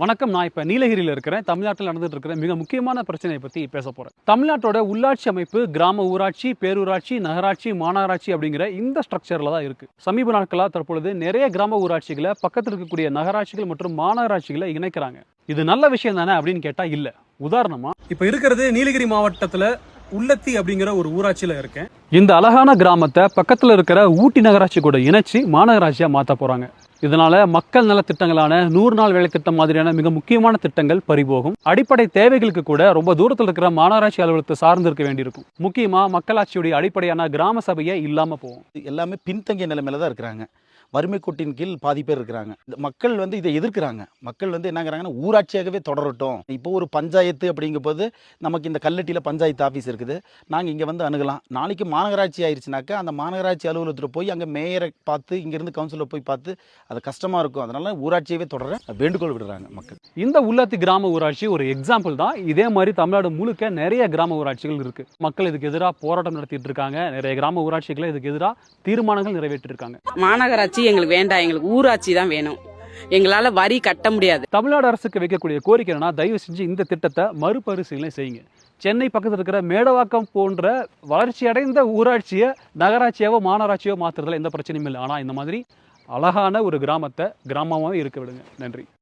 வணக்கம். நான் இப்போ நீலகிரியில் இருக்கிறேன். தமிழ்நாட்டில் நடந்துட்டு இருக்கிற மிக முக்கியமான பிரச்சனையை பற்றி பேச போகிறேன் தமிழ்நாட்டோட உள்ளாட்சி அமைப்பு கிராம ஊராட்சி பேரூராட்சி நகராட்சி மாநகராட்சி அப்படிங்கிற இந்த ஸ்ட்ரக்சரில் தான் இருக்குது சமீப நாட்களாக தற்பொழுது நிறைய கிராம ஊராட்சிகளை பக்கத்தில் இருக்கக்கூடிய நகராட்சிகள் மற்றும் மாநகராட்சிகளை இணைக்கிறாங்க. இது நல்ல விஷயம் தானே அப்படின்னு கேட்டால் இல்லை. உதாரணமா இப்போ இருக்கிறது நீலகிரி மாவட்டத்தில் உள்ளத்தி அப்படிங்கிற ஒரு ஊராட்சியில் இருக்கேன். இந்த அழகான கிராமத்தை பக்கத்தில் இருக்கிற ஊட்டி நகராட்சி கூட இணைச்சி மாநகராட்சியாக மாற்ற போகிறாங்க இதனால் மக்கள் நல திட்டங்களான நூறு நாள் வேலை திட்டம் மாதிரியான மிக முக்கியமான திட்டங்கள் பறிபோகும். அடிப்படை தேவைகளுக்கு கூட ரொம்ப தூரத்தில் இருக்கிற மாநகராட்சி அலுவலகத்தை சார்ந்து இருக்க வேண்டியிருக்கும். முக்கியமாக மக்களாட்சியுடைய அடிப்படையான கிராம சபையை இல்லாமல் போகும். எல்லாமே பின்தங்கிய நிலைமையில தான் இருக்கிறாங்க. வறுமை கோட்டின் கீழ் பாதி பேர் இருக்கிறாங்க. இந்த மக்கள் வந்து இதை எதிர்க்கிறாங்க. மக்கள் வந்து என்னங்கிறாங்கன்னா ஊராட்சியாகவே தொடரட்டும். இப்போ ஒரு பஞ்சாயத்து அப்படிங்கும்போது நமக்கு இந்த கல்லட்டியில் பஞ்சாயத்து ஆஃபீஸ் இருக்குது. நாங்கள் இங்கே வந்து அணுகலாம். நாளைக்கு மாநகராட்சி ஆயிடுச்சுனாக்கா அந்த மாநகராட்சி அலுவலகத்தில் போய் அங்கே மேயரை பார்த்து இங்கேருந்து கவுன்சிலர் போய் பார்த்து அது கஷ்டமாக இருக்கும். அதனால ஊராட்சியவே தொடர வேண்டுகோள் விடுறாங்க மக்கள். இந்த உள்ளத்தி கிராம ஊராட்சி ஒரு எக்ஸாம்பிள் தான். இதே மாதிரி தமிழ்நாடு முழுக்க நிறைய கிராம ஊராட்சிகள் இருக்கு. மக்கள் இதுக்கு எதிராக போராட்டம் நடத்திட்டு இருக்காங்க. நிறைய கிராம ஊராட்சிகளை இதுக்கு எதிராக தீர்மானங்கள் நிறைவேற்றிருக்காங்க. மாநகராட்சி எங்களுக்கு வேண்டாம். எங்களுக்கு ஊராட்சி தான் வேணும். எங்களால் வரி கட்ட முடியாது. தமிழ்நாடு அரசுக்கு வைக்கக்கூடிய கோரிக்கை என்னன்னா தயவு செஞ்சு இந்த திட்டத்தை மறுபரிசீலனை செய்யுங்க. சென்னை பக்கத்தில் இருக்கிற மேடவாக்கம் போன்ற வளர்ச்சி அடைந்த ஊராட்சியை நகராட்சியாவோ மாநகராட்சியோ மாற்றுறதுல எந்த பிரச்சனையும் இல்லை. ஆனால் இந்த மாதிரி அழகான ஒரு கிராமத்தை கிராமமாகவே இருக்க விடுங்க. நன்றி.